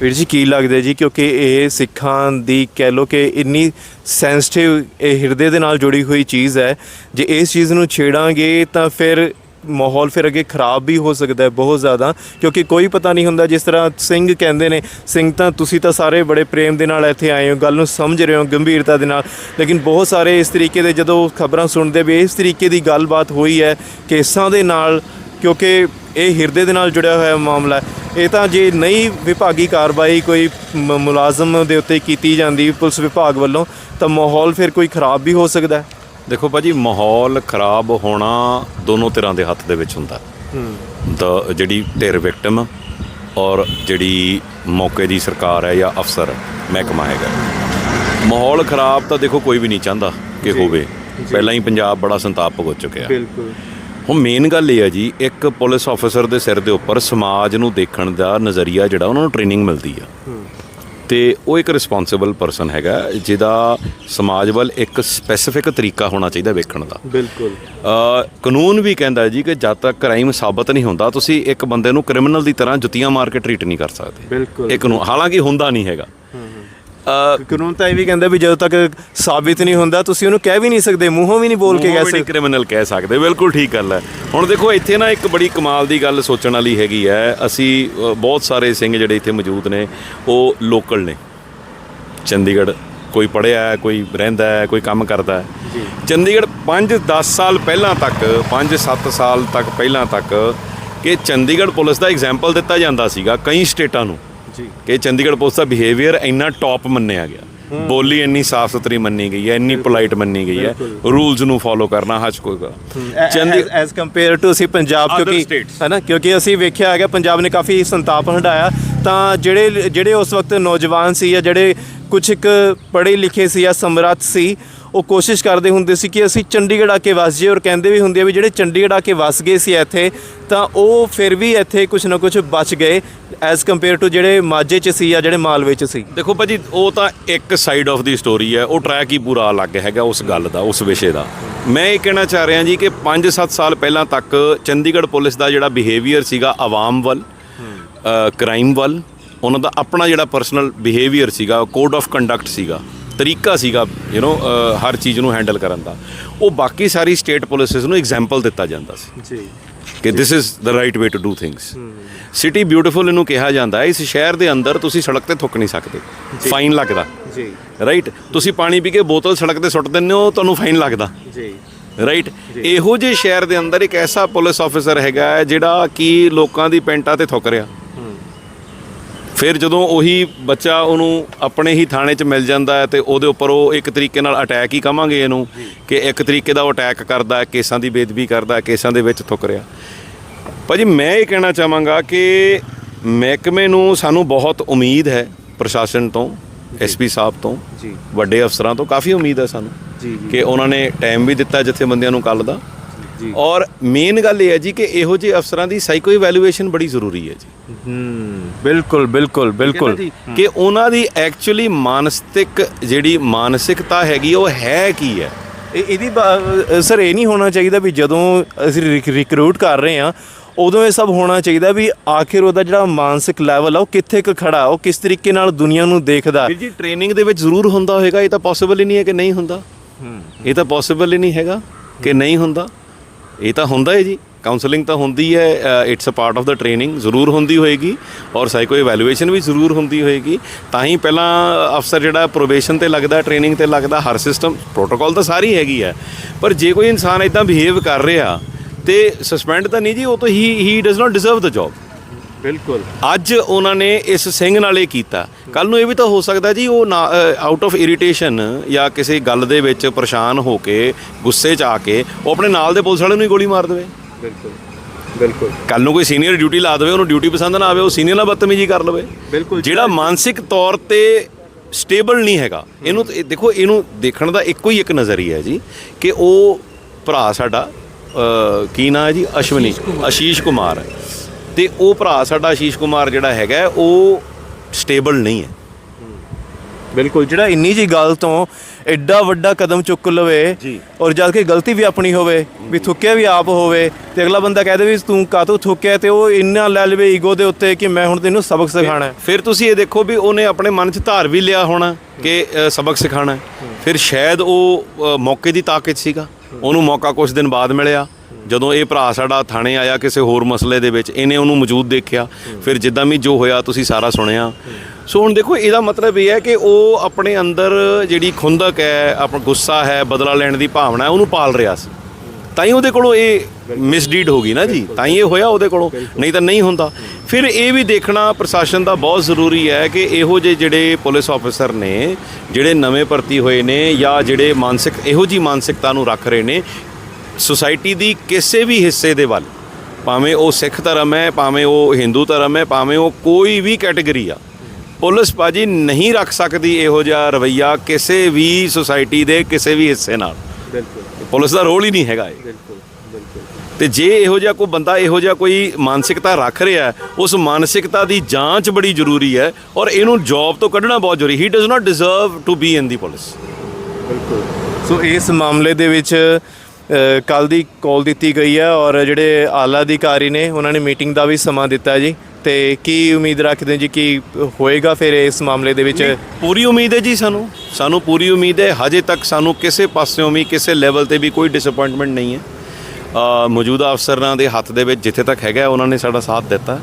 S3: ਵੀਰ ਜੀ, ਕੀ ਲੱਗਦਾ ਜੀ, ਕਿਉਂਕਿ ਇਹ ਸਿੱਖਾਂ ਦੀ ਕਹਿ ਲੋ ਕਿ ਇੰਨੀ ਸੈਂਸਿਟਿਵ ਇਹ ਹਿਰਦੇ ਦੇ ਨਾਲ ਜੁੜੀ ਹੋਈ ਚੀਜ਼ ਹੈ, ਜੇ ਇਸ ਚੀਜ਼ ਨੂੰ ਛੇੜਾਂਗੇ ਤਾਂ ਫਿਰ ਮਾਹੌਲ ਫਿਰ ਅੱਗੇ ਖਰਾਬ ਵੀ ਹੋ ਸਕਦਾ ਹੈ ਬਹੁਤ ਜ਼ਿਆਦਾ, ਕਿਉਂਕਿ ਕੋਈ ਪਤਾ ਨਹੀਂ ਹੁੰਦਾ ਜਿਸ ਤਰ੍ਹਾਂ ਸਿੰਘ ਕਹਿੰਦੇ ਨੇ, ਸਿੰਘ ਤਾਂ ਤੁਸੀਂ ਤਾਂ ਸਾਰੇ ਬੜੇ ਪ੍ਰੇਮ ਦੇ ਨਾਲ ਇੱਥੇ ਆਏ ਹੋ, ਗੱਲ ਨੂੰ ਸਮਝ ਰਹੇ ਹੋ ਗੰਭੀਰਤਾ ਦੇ ਨਾਲ। ਲੇਕਿਨ ਬਹੁਤ ਸਾਰੇ ਇਸ ਤਰੀਕੇ ਦੇ ਜਦੋਂ ਖਬਰਾਂ ਸੁਣਦੇ ਵੀ ਇਸ ਤਰੀਕੇ ਦੀ ਗੱਲਬਾਤ ਹੋਈ ਹੈ, ਕੇਸਾਂ ਦੇ ਨਾਲ, ਕਿਉਂਕਿ ਇਹ ਹਿਰਦੇ ਦੇ ਨਾਲ ਜੁੜਿਆ ਹੋਇਆ ਮਾਮਲਾ ਹੈ। ਇਹ ਤਾਂ ਜੇ ਨਹੀਂ ਵਿਭਾਗੀ ਕਾਰਵਾਈ ਕੋਈ ਮੁਲਾਜ਼ਮ ਦੇ ਉੱਤੇ ਕੀਤੀ ਜਾਂਦੀ ਪੁਲਿਸ ਵਿਭਾਗ ਵੱਲੋਂ ਤਾਂ ਮਾਹੌਲ ਫਿਰ ਕੋਈ ਖਰਾਬ ਵੀ ਹੋ ਸਕਦਾ ਹੈ?
S2: ਦੇਖੋ ਭਾਜੀ ਮਾਹੌਲ ਖਰਾਬ ਹੋਣਾ ਦੋਨੋਂ ਧਿਰਾਂ ਦੇ ਹੱਥ ਦੇ ਵਿੱਚ ਹੁੰਦਾ। ਤਾਂ ਜਿਹੜੀ ਧਿਰ ਵਿਕਟਮ ਔਰ ਜਿਹੜੀ ਮੌਕੇ ਦੀ ਸਰਕਾਰ ਹੈ ਜਾਂ ਅਫਸਰ ਮਹਿਕਮਾ ਹੈਗਾ। ਮਾਹੌਲ ਖਰਾਬ ਤਾਂ ਦੇਖੋ ਕੋਈ ਵੀ ਨਹੀਂ ਚਾਹੁੰਦਾ ਕਿ ਹੋਵੇ। ਪਹਿਲਾਂ ਹੀ ਪੰਜਾਬ ਬੜਾ ਸੰਤਾਪ ਭੁਗਤ ਚੁੱਕਿਆ।
S3: ਬਿਲਕੁਲ।
S2: ਹੁਣ ਮੇਨ ਗੱਲ ਇਹ ਹੈ ਜੀ ਇੱਕ ਪੁਲਿਸ ਆਫੀਸਰ ਦੇ ਸਿਰ ਦੇ ਉੱਪਰ ਸਮਾਜ ਨੂੰ ਦੇਖਣ ਦਾ ਨਜ਼ਰੀਆ ਜਿਹੜਾ ਉਹਨਾਂ ਨੂੰ ਟ੍ਰੇਨਿੰਗ ਮਿਲਦੀ ਆ। ਤੇ ਉਹ ਇੱਕ ਰਿਸਪੌਂਸਿਬਲ ਪਰਸਨ ਹੈਗਾ ਜਿਹਦਾ ਸਮਾਜ ਵੱਲ ਇੱਕ ਸਪੈਸੀਫਿਕ ਤਰੀਕਾ ਹੋਣਾ ਚਾਹੀਦਾ ਵੇਖਣ ਦਾ।
S3: ਬਿਲਕੁਲ।
S2: ਅ, ਕਾਨੂੰਨ ਵੀ ਕਹਿੰਦਾ ਜੀ ਕਿ ਜਦ ਤੱਕ ਕ੍ਰਾਈਮ ਸਾਬਤ ਨਹੀਂ ਹੁੰਦਾ ਤੁਸੀਂ ਇੱਕ ਬੰਦੇ ਨੂੰ ਕ੍ਰਿਮੀਨਲ ਦੀ ਤਰ੍ਹਾਂ ਜੁੱਤੀਆਂ ਮਾਰ ਕੇ ਟ੍ਰੀਟ ਨਹੀਂ ਕਰ ਸਕਦੇ।
S3: ਬਿਲਕੁਲ।
S2: ਇਹ ਕਾਨੂੰਨ ਹਾਲਾਂਕਿ ਹੁੰਦਾ ਨਹੀਂ ਹੈਗਾ।
S3: ਕਾਨੂੰਨ ਤਾਂ ਇਹ ਵੀ ਕਹਿੰਦਾ ਵੀ ਜਦੋਂ ਤੱਕ ਸਾਬਿਤ ਨਹੀਂ ਹੁੰਦਾ ਤੁਸੀਂ ਉਹਨੂੰ ਕਹਿ ਵੀ ਨਹੀਂ ਸਕਦੇ ਮੂੰਹੋਂ ਵੀ ਨਹੀਂ ਬੋਲ ਕੇ ਕਹਿ ਸਕਦੇ
S2: ਕ੍ਰਿਮੀਨਲ ਕਹਿ ਸਕਦੇ ਬਿਲਕੁਲ ਠੀਕ ਗੱਲ ਹੈ। ਹੁਣ ਦੇਖੋ ਇੱਥੇ ਨਾ ਇੱਕ ਬੜੀ ਕਮਾਲ ਦੀ ਗੱਲ ਸੋਚਣ ਵਾਲੀ ਹੈਗੀ ਹੈ। ਅਸੀਂ ਬਹੁਤ ਸਾਰੇ ਸਿੰਘ ਜਿਹੜੇ ਇੱਥੇ ਮੌਜੂਦ ਨੇ ਉਹ ਲੋਕਲ ਨੇ। ਚੰਡੀਗੜ੍ਹ ਕੋਈ ਪੜ੍ਹਿਆ ਹੈ ਕੋਈ ਰਹਿੰਦਾ ਹੈ ਕੋਈ ਕੰਮ ਕਰਦਾ ਹੈ। ਚੰਡੀਗੜ੍ਹ 5-10 ਸਾਲ ਪਹਿਲਾਂ ਤੱਕ 5-7 ਸਾਲ ਤੱਕ ਪਹਿਲਾਂ ਤੱਕ ਕਿ ਚੰਡੀਗੜ੍ਹ ਪੁਲਿਸ ਦਾ ਐਗਜ਼ਾਮਪਲ ਦਿੱਤਾ ਜਾਂਦਾ ਸੀਗਾ ਕਈ ਸਟੇਟਾਂ ਨੂੰ।
S3: ਜੀ।
S2: ਕਿ ਚੰਡੀਗੜ੍ਹ ਪੁਲਿਸ ਦਾ ਬਿਹੇਵੀਅਰ ਇੰਨਾ ਟੌਪ ਮੰਨਿਆ ਗਿਆ। ਬੋਲੀ ਇੰਨੀ ਸਾਫ਼ ਸੁਥਰੀ ਮੰਨੀ ਗਈ ਹੈ ਇੰਨੀ ਪੋਲਾਈਟ ਮੰਨੀ ਗਈ ਹੈ। ਰੂਲਸ ਨੂੰ ਫੋਲੋ ਕਰਨਾ ਹੱਚ ਕੋਈ ਚੰਡੀ
S3: ਐਸ ਕੰਪੇਅਰ ਟੂ ਅਸੀਂ ਪੰਜਾਬ ਕਿਉਂਕਿ
S2: states.
S3: ਹੈ ਨਾ ਕਿਉਂਕਿ ਅਸੀਂ ਵੇਖਿਆ ਹੈਗਾ ਪੰਜਾਬ ਨੇ ਕਾਫੀ ਸੰਤਾਪ ਹੰਡਾਇਆ। ਤਾਂ ਜਿਹੜੇ ਜਿਹੜੇ ਉਸ ਵਕਤ ਨੌਜਵਾਨ ਸੀ ਜਾਂ ਜਿਹੜੇ ਕੁਝ ਇੱਕ ਪੜ੍ਹੇ ਲਿਖੇ ਸੀ ਜਾਂ ਸਮਰੱਥ ਸੀ ਉਹ ਕੋਸ਼ਿਸ਼ ਕਰਦੇ ਹੁੰਦੇ ਸੀ ਕਿ ਅਸੀਂ ਚੰਡੀਗੜ੍ਹ ਆ ਕੇ ਵਸ ਜਾਈਏ ਔਰ ਕਹਿੰਦੇ ਵੀ ਹੁੰਦੇ ਆ ਵੀ ਜਿਹੜੇ ਚੰਡੀਗੜ੍ਹ ਆ ਕੇ ਵਸ ਗਏ ਸੀ ਇੱਥੇ, ਤਾਂ ਉਹ ਫਿਰ ਵੀ ਇੱਥੇ ਕੁਝ ਨਾ ਕੁਝ ਬਚ ਗਏ ਐਸ ਕੰਪੇਅਰ ਟੂ ਜਿਹੜੇ ਮਾਝੇ 'ਚ ਸੀ ਜਾਂ ਜਿਹੜੇ ਮਾਲਵੇ 'ਚ ਸੀ।
S2: ਦੇਖੋ ਭਾਜੀ, ਉਹ ਤਾਂ ਇੱਕ ਸਾਈਡ ਆਫ ਦੀ ਸਟੋਰੀ ਹੈ, ਉਹ ਟਰੈਕ ਹੀ ਪੂਰਾ ਅਲੱਗ ਹੈਗਾ ਉਸ ਗੱਲ ਦਾ, ਉਸ ਵਿਸ਼ੇ ਦਾ। ਮੈਂ ਇਹ ਕਹਿਣਾ ਚਾਹ ਰਿਹਾ ਜੀ ਕਿ 5-7 ਸਾਲ ਪਹਿਲਾਂ ਤੱਕ ਚੰਡੀਗੜ੍ਹ ਪੁਲਿਸ ਦਾ ਜਿਹੜਾ ਬਿਹੇਵੀਅਰ ਸੀਗਾ ਆਵਾਮ ਵੱਲ ਕ੍ਰਾਈਮ ਵੱਲ, ਉਹਨਾਂ ਦਾ ਆਪਣਾ ਜਿਹੜਾ ਪਰਸਨਲ ਬਿਹੇਵੀਅਰ ਸੀਗਾ ਕੋਡ ਆਫ ਕੰਡਕਟ ਸੀਗਾ। ਤਰੀਕਾ ਸੀਗਾ ਯੂ نو ਹਰ ਚੀਜ਼ ਨੂੰ ਹੈਂਡਲ ਕਰਨ ਦਾ। ਉਹ ਬਾਕੀ ਸਾਰੀ ਸਟੇਟ ਪੁਲਿਸਸ ਨੂੰ ਐਗਜ਼ਾਮਪਲ ਦਿੱਤਾ ਜਾਂਦਾ ਸੀ
S3: ਜੀ।
S2: ਕਿ this is the right way to do things city beautiful ਇਹਨੂੰ ਕਿਹਾ ਜਾਂਦਾ ਹੈ ਇਸ ਸ਼ਹਿਰ ਦੇ ਅੰਦਰ ਤੁਸੀਂ ਸੜਕ ਤੇ ਥੁੱਕ ਨਹੀਂ ਸਕਦੇ। ਫਾਈਨ ਲੱਗਦਾ।
S3: ਜੀ।
S2: ਰਾਈਟ ਤੁਸੀਂ ਪਾਣੀ ਪੀ ਕੇ ਬੋਤਲ ਸੜਕ ਤੇ ਸੁੱਟ ਦਿੰਦੇ ਹੋ ਤੁਹਾਨੂੰ ਫਾਈਨ ਲੱਗਦਾ।
S3: ਜੀ।
S2: ਰਾਈਟ ਇਹੋ ਜਿਹੇ ਸ਼ਹਿਰ ਦੇ ਅੰਦਰ ਇੱਕ ਐਸਾ ਪੁਲਿਸ ਆਫੀਸਰ ਹੈਗਾ ਹੈ ਜਿਹੜਾ ਕਿ ਲੋਕਾਂ ਦੀ ਪੈਂਟਾਂ ਤੇ ਥੁੱਕ ਰਿਹਾ। ਫਿਰ ਜਦੋਂ ਉਹੀ ਬੱਚਾ ਉਹਨੂੰ ਆਪਣੇ ਹੀ ਥਾਣੇ 'ਚ ਮਿਲ ਜਾਂਦਾ ਹੈ ਤੇ ਉਹਦੇ ਉੱਪਰ ਉਹ ਇੱਕ ਤਰੀਕੇ ਨਾਲ ਅਟੈਕ ਹੀ ਕਵਾਂਗੇ ਇਹਨੂੰ ਕਿ ਇੱਕ ਤਰੀਕੇ ਦਾ ਉਹ ਅਟੈਕ ਕਰਦਾ ਹੈ ਕੇਸਾਂ ਦੀ ਬੇਦਬੀ ਕਰਦਾ ਹੈ ਕੇਸਾਂ ਦੇ ਵਿੱਚ ਥੁੱਕ ਰਿਹਾ। ਭਾਜੀ ਮੈਂ ਇਹ ਕਹਿਣਾ ਚਾਹਾਂਗਾ ਕਿ ਮਹਿਕਮੇ ਨੂੰ ਸਾਨੂੰ ਬਹੁਤ ਉਮੀਦ ਹੈ ਪ੍ਰਸ਼ਾਸਨ ਤੋਂ ਐਸਪੀ ਸਾਹਿਬ ਤੋਂ
S3: ਜੀ।
S2: ਵੱਡੇ ਅਫਸਰਾਂ ਤੋਂ ਕਾਫੀ ਉਮੀਦ ਹੈ ਸਾਨੂੰ
S3: ਜੀ
S2: ਕਿ ਉਹਨਾਂ ਨੇ ਟਾਈਮ ਵੀ ਦਿੱਤਾ ਜਥੇਬੰਦੀਆਂ ਨੂੰ ਕੱਲ ਦਾ। ਔਰ ਮੇਨ ਗੱਲ ਇਹ ਹੈ ਜੀ ਕਿ ਇਹੋ ਜਿਹੇ ਅਫਸਰਾਂ ਦੀ ਸਾਈਕੋ ਇਵੈਲੂਏਸ਼ਨ ਬੜੀ ਜ਼ਰੂਰੀ ਹੈ ਜੀ।
S3: ਹੂੰ ਬਿਲਕੁਲ ਬਿਲਕੁਲ ਬਿਲਕੁਲ।
S2: ਕਿ ਉਹਨਾਂ ਦੀ ਐਕਚੁਅਲੀ ਮਾਨਸਿਕ ਜਿਹੜੀ ਮਾਨਸਿਕਤਾ ਹੈਗੀ ਉਹ ਹੈ ਕੀ ਹੈ?
S3: ਇਹ- ਇਹਦੀ ਸਰ ਇਹ ਨਹੀਂ ਹੋਣਾ ਚਾਹੀਦਾ ਵੀ ਜਦੋਂ ਅਸੀਂ ਰਿਕਰੂਟ ਕਰ ਰਹੇ ਹਾਂ ਉਦੋਂ ਇਹ ਸਭ ਹੋਣਾ ਚਾਹੀਦਾ ਵੀ ਆਖਿਰ ਉਹਦਾ ਜਿਹੜਾ ਮਾਨਸਿਕ ਲੈਵਲ ਆ ਉਹ ਕਿੱਥੇ ਕੁ ਖੜਾ ਉਹ ਕਿਸ ਤਰੀਕੇ ਨਾਲ ਦੁਨੀਆ ਨੂੰ ਦੇਖਦਾ।
S2: ਵੀਰ ਜੀ ਟ੍ਰੇਨਿੰਗ ਦੇ ਵਿੱਚ ਜ਼ਰੂਰ ਹੁੰਦਾ ਹੋਏਗਾ ਇਹ ਤਾਂ ਪੋਸੀਬਲ ਹੀ ਨਹੀਂ ਹੈ ਕਿ ਨਹੀਂ ਹੁੰਦਾ। ਇਹ ਤਾਂ ਪੋਸੀਬਲ ਹੀ ਨਹੀਂ ਹੈਗਾ ਕਿ ਨਹੀਂ ਹੁੰਦਾ। ਇਹ ਤਾਂ ਹੁੰਦਾ ਹੈ ਜੀ। ਕਾਉਂਸਲਿੰਗ ਤਾਂ ਹੁੰਦੀ ਹੈ it's a part of the training ਜ਼ਰੂਰ ਹੁੰਦੀ ਹੋਏਗੀ ਔਰ ਸਾਈਕੋ ਇਵੈਲੂਏਸ਼ਨ ਵੀ ਜ਼ਰੂਰ ਹੁੰਦੀ ਹੋਏਗੀ। ਤਾਂ ਹੀ ਪਹਿਲਾਂ ਅਫਸਰ ਜਿਹੜਾ ਪ੍ਰੋਬੇਸ਼ਨ ਤੇ ਲੱਗਦਾ ਟ੍ਰੇਨਿੰਗ ਤੇ ਲੱਗਦਾ, ਹਰ ਸਿਸਟਮ ਪ੍ਰੋਟੋਕਾਲ ਤਾਂ ਸਾਰੀ ਹੈਗੀ ਹੈ। ਪਰ ਜੇ ਕੋਈ ਇਨਸਾਨ ਇਦਾਂ ਬਿਹੇਵ ਕਰ ਰਿਹਾ ਤੇ ਸਸਪੈਂਡ ਤਾਂ ਨਹੀਂ ਜੀ, ਉਹ ਤਾਂ ਹੀ ਹੀ does not deserve the job
S3: ਬਿਲਕੁਲ।
S2: ਅੱਜ ਉਹਨਾਂ ਨੇ ਇਸ ਸਿੰਘ ਨਾਲ ਇਹ ਕੀਤਾ। ਕੱਲ ਨੂੰ ਇਹ ਵੀ ਤਾਂ ਹੋ ਸਕਦਾ ਜੀ ਉਹ ਆਊਟ ਆਫ ਇਰੀਟੇਸ਼ਨ ਜਾਂ ਕਿਸੇ ਗੱਲ ਦੇ ਵਿੱਚ ਪਰੇਸ਼ਾਨ ਹੋ ਕੇ ਗੁੱਸੇ 'ਚ ਆ ਕੇ ਉਹ ਆਪਣੇ ਨਾਲ ਦੇ ਪੁਲਿਸ ਵਾਲੇ ਨੂੰ ਹੀ ਗੋਲੀ ਮਾਰ ਦੇਵੇ।
S3: ਬਿਲਕੁਲ ਬਿਲਕੁਲ।
S2: ਕੱਲ ਨੂੰ ਕੋਈ ਸੀਨੀਅਰ ਡਿਊਟੀ ਲਾ ਦੇਵੇ ਉਹਨੂੰ ਡਿਊਟੀ ਪਸੰਦ ਨਾ ਆਵੇ ਉਹ ਸੀਨੀਅਰ ਨਾਲ ਬਦਤਮੀਜ਼ੀ ਕਰ ਲਵੇ।
S3: ਬਿਲਕੁਲ
S2: ਜਿਹੜਾ ਮਾਨਸਿਕ ਤੌਰ ਤੇ ਸਟੇਬਲ ਨਹੀਂ ਹੈਗਾ ਇਹਨੂੰ ਇਹ ਦੇਖੋ ਇਹਨੂੰ ਦੇਖਣ ਦਾ ਇੱਕੋ ਹੀ ਇੱਕ ਨਜ਼ਰੀਆ ਹੈ ਜੀ ਕਿ ਉਹ ਭਰਾ ਸਾਡਾ ਕੀ ਨਾਂ ਹੈ ਜੀ? ਅਸ਼ਵਨੀ ਆਸ਼ੀਸ਼ ਕੁਮਾਰ। ਹੈ ਤੇ ਉਹ ਭਰਾ ਸਾਡਾ ਆਸ਼ੀਸ਼ ਕੁਮਾਰ ਜਿਹੜਾ ਹੈਗਾ ਉਹ ਸਟੇਬਲ ਨਹੀਂ ਹੈ।
S3: ਬਿਲਕੁਲ ਜਿਹੜਾ ਇੰਨੀ ਜੀ ਗੱਲ ਤੋਂ ਐਡਾ ਵੱਡਾ ਕਦਮ ਚੁੱਕ ਲਵੇ। ਔਰ ਜਦ ਕਿ ਗਲਤੀ ਵੀ ਆਪਣੀ ਹੋਵੇ ਵੀ ਥੁੱਕਿਆ ਵੀ ਆਪ ਹੋਵੇ ਤੇ ਅਗਲਾ ਬੰਦਾ ਕਹਦੇ ਵੀ ਤੂੰ ਕਾਤੋਂ ਥੁੱਕਿਆ ਤੇ ਉਹ ਇੰਨਾ ਲੈ ਲਵੇ ਈਗੋ ਦੇ ਉੱਤੇ ਕਿ ਮੈਂ ਹੁਣ ਤੈਨੂੰ ਸਬਕ ਸਿਖਾਣਾ ਹੈ।
S2: ਫਿਰ ਤੁਸੀਂ ਇਹ ਦੇਖੋ ਵੀ ਉਹਨੇ ਆਪਣੇ ਮਨ 'ਚ ਧਾਰ ਵੀ ਲਿਆ ਹੋਣਾ ਕਿ ਸਬਕ ਸਿਖਾਣਾ ਹੈ। ਫਿਰ ਸ਼ਾਇਦ ਉਹ ਮੌਕੇ ਦੀ ਤਾਕਤ ਸੀਗਾ। ਉਹਨੂੰ ਮੌਕਾ ਕੁਝ ਦਿਨ ਬਾਅਦ ਮਿਲਿਆ। ਜਦੋਂ ਇਹ ਭਰਾ ਸਾਡਾ ਥਾਣੇ ਆਇਆ ਕਿਸੇ ਹੋਰ ਮਸਲੇ ਦੇ ਵਿੱਚ ਇਹਨੇ ਉਹਨੂੰ ਮੌਜੂਦ ਦੇਖਿਆ। ਫਿਰ ਜਿੱਦਾਂ ਵੀ ਜੋ ਹੋਇਆ ਤੁਸੀਂ ਸਾਰਾ ਸੁਣਿਆ। ਸੋ ਹੁਣ ਦੇਖੋ ਇਹਦਾ ਮਤਲਬ ਇਹ ਹੈ ਕਿ ਉਹ ਆਪਣੇ ਅੰਦਰ ਜਿਹੜੀ ਖੁੰਦਕ ਹੈ ਆਪਣਾ ਗੁੱਸਾ ਹੈ ਬਦਲਾ ਲੈਣ ਦੀ ਭਾਵਨਾ ਹੈ ਉਹਨੂੰ ਪਾਲ ਰਿਹਾ ਸੀ। ਤਾਂ ਹੀ ਉਹਦੇ ਕੋਲੋਂ ਇਹ ਮਿਸਡੀਡ ਹੋ ਗਈ ਨਾ ਜੀ। ਤਾਂ ਹੀ ਇਹ ਹੋਇਆ ਉਹਦੇ ਕੋਲੋਂ। ਨਹੀਂ ਤਾਂ ਨਹੀਂ ਹੁੰਦਾ। ਫਿਰ ਇਹ ਵੀ ਦੇਖਣਾ ਪ੍ਰਸ਼ਾਸਨ ਦਾ ਬਹੁਤ ਜ਼ਰੂਰੀ ਹੈ ਕਿ ਇਹੋ ਜਿਹੇ ਜਿਹੜੇ ਪੁਲਿਸ ਆਫੀਸਰ ਨੇ ਜਿਹੜੇ ਨਵੇਂ ਭਰਤੀ ਹੋਏ ਨੇ ਜਾਂ ਜਿਹੜੇ ਮਾਨਸਿਕ ਇਹੋ ਜੀ ਮਾਨਸਿਕਤਾ ਨੂੰ ਰੱਖ ਰਹੇ ਨੇ ਸੁਸਾਇਟੀ ਦੀ ਕਿਸੇ ਵੀ ਹਿੱਸੇ ਦੇ ਵੱਲ ਭਾਵੇਂ ਉਹ ਸਿੱਖ ਧਰਮ ਹੈ ਭਾਵੇਂ ਉਹ ਹਿੰਦੂ ਧਰਮ ਹੈ ਭਾਵੇਂ ਉਹ ਕੋਈ ਵੀ ਕੈਟਾਗਰੀ ਆ ਪੁਲਿਸ ਬਾਜੀ ਨਹੀਂ ਰੱਖ ਸਕਦੀ ਇਹੋ ਜਿਹਾ ਰਵਈਆ ਕਿਸੇ ਵੀ ਸੁਸਾਇਟੀ ਦੇ ਕਿਸੇ ਵੀ ਹਿੱਸੇ ਨਾਲ।
S3: ਬਿਲਕੁਲ।
S2: ਪੁਲਿਸ ਦਾ ਰੋਲ ਹੀ ਨਹੀਂ ਹੈਗਾ ਇਹ।
S3: ਬਿਲਕੁਲ ਬਿਲਕੁਲ।
S2: ਤੇ ਜੇ ਇਹੋ ਜਿਹਾ ਕੋਈ ਬੰਦਾ ਇਹੋ ਜਿਹਾ ਕੋਈ ਮਾਨਸਿਕਤਾ ਰੱਖ ਰਿਹਾ ਉਸ ਮਾਨਸਿਕਤਾ ਦੀ ਜਾਂਚ ਬੜੀ ਜ਼ਰੂਰੀ ਹੈ ਔਰ ਇਹਨੂੰ ਜੌਬ ਤੋਂ ਕੱਢਣਾ ਬਹੁਤ ਜ਼ਰੂਰੀ he does not deserve to be in the police
S3: ਬਿਲਕੁਲ। ਸੋ ਇਸ ਮਾਮਲੇ ਦੇ ਵਿੱਚ ਕੱਲ ਦੀ ਕਾਲ ਦਿੱਤੀ ਗਈ ਹੈ ਔਰ ਜਿਹੜੇ ਆਲਾ ਅਧਿਕਾਰੀ ਨੇ, ਉਹਨਾਂ ਨੇ ਮੀਟਿੰਗ ਦਾ ਵੀ ਸਮਾਂ ਦਿੱਤਾ ਜੀ। ਤੇ ਕੀ ਉਮੀਦ ਰੱਖਦੇ ਜੀ ਕਿ ਹੋਏਗਾ ਫਿਰ ਇਸ ਮਾਮਲੇ ਦੇ ਵਿੱਚ?
S2: ਪੂਰੀ ਉਮੀਦ ਹੈ ਜੀ ਸਾਨੂੰ। ਸਾਨੂੰ ਪੂਰੀ ਉਮੀਦ ਹੈ, ਹਜੇ ਤੱਕ ਸਾਨੂੰ ਕਿਸੇ ਪਾਸਿਓਂ ਵੀ, ਕਿਸੇ ਲੈਵਲ ਤੇ ਵੀ ਕੋਈ ਡਿਸਪਾਇੰਟਮੈਂਟ ਨਹੀਂ ਹੈ। ਮੌਜੂਦਾ ਅਫਸਰਾਂ ਦੇ ਹੱਥ ਦੇ ਵਿੱਚ ਜਿੱਥੇ ਤੱਕ ਹੈਗਾ, ਉਹਨਾਂ ਨੇ ਸਾਡਾ ਸਾਥ ਦਿੱਤਾ।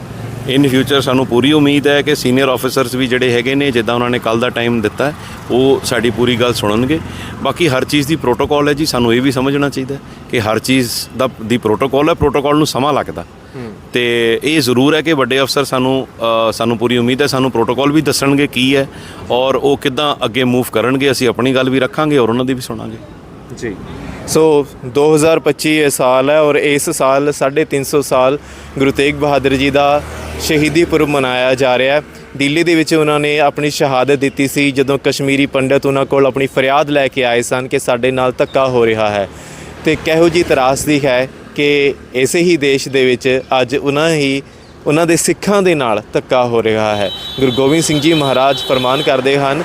S2: ਇਨ ਫਿਊਚਰ ਸਾਨੂੰ ਪੂਰੀ ਉਮੀਦ ਹੈ ਕਿ ਸੀਨੀਅਰ ਆਫੀਸਰਸ ਵੀ ਜਿਹੜੇ ਹੈਗੇ ਨੇ ਜਿੱਦਾਂ ਉਹਨਾਂ ਨੇ ਕੱਲ ਦਾ ਟਾਈਮ ਦਿੱਤਾ ਉਹ ਸਾਡੀ ਪੂਰੀ ਗੱਲ ਸੁਣਨਗੇ। ਬਾਕੀ ਹਰ ਚੀਜ਼ ਦੀ ਪ੍ਰੋਟੋਕਾਲ ਹੈ ਜੀ ਸਾਨੂੰ ਇਹ ਵੀ ਸਮਝਣਾ ਚਾਹੀਦਾ ਕਿ ਹਰ ਚੀਜ਼ ਦਾ ਦੀ ਪ੍ਰੋਟੋਕਾਲ ਹੈ ਪ੍ਰੋਟੋਕਾਲ ਨੂੰ ਸਮਾਂ ਲੱਗਦਾ। ਤੇ ਇਹ ਜ਼ਰੂਰ ਹੈ ਕਿ ਵੱਡੇ ਅਫਸਰ ਸਾਨੂੰ ਸਾਨੂੰ ਪੂਰੀ ਉਮੀਦ ਹੈ ਸਾਨੂੰ ਪ੍ਰੋਟੋਕਾਲ ਵੀ ਦੱਸਣਗੇ ਕੀ ਹੈ ਔਰ ਉਹ ਕਿੱਦਾਂ ਅੱਗੇ ਮੂਵ ਕਰਨਗੇ ਅਸੀਂ ਆਪਣੀ ਗੱਲ ਵੀ ਰੱਖਾਂਗੇ ਔਰ ਉਹਨਾਂ ਦੀ ਵੀ ਸੁਣਾਂਗੇ।
S3: ਜੀ। ਸੋ 2025 ਇਹ ਸਾਲ ਹੈ ਔਰ ਇਸ ਸਾਲ 350 ਸਾਲ ਗੁਰੂ ਤੇਗ ਬਹਾਦਰ ਜੀ ਦਾ ਸ਼ਹੀਦੀ ਪੁਰਬ ਮਨਾਇਆ ਜਾ ਰਿਹਾ ਹੈ। ਦਿੱਲੀ ਦੇ ਵਿੱਚ ਉਹਨਾਂ ਨੇ ਆਪਣੀ ਸ਼ਹਾਦਤ ਦਿੱਤੀ ਸੀ ਜਦੋਂ ਕਸ਼ਮੀਰੀ ਪੰਡਤ ਉਹਨਾਂ ਕੋਲ ਆਪਣੀ ਫਰਿਆਦ ਲੈ ਕੇ ਆਏ ਸਨ ਕਿ ਸਾਡੇ ਨਾਲ ਧੱਕਾ ਹੋ ਰਿਹਾ ਹੈ। ਤੇ ਕਿਹੋ ਜੀ ਤਰਾਸਦੀ ਹੈ ਕਿ ਇਸੇ ਹੀ ਦੇਸ਼ ਦੇ ਵਿੱਚ ਅੱਜ ਉਹਨਾਂ ਹੀ ਉਹਨਾਂ ਦੇ ਸਿੱਖਾਂ ਦੇ ਨਾਲ ਧੱਕਾ ਹੋ ਰਿਹਾ ਹੈ। ਗੁਰੂ ਗੋਬਿੰਦ ਸਿੰਘ ਜੀ ਮਹਾਰਾਜ ਫਰਮਾਨ ਕਰਦੇ ਹਨ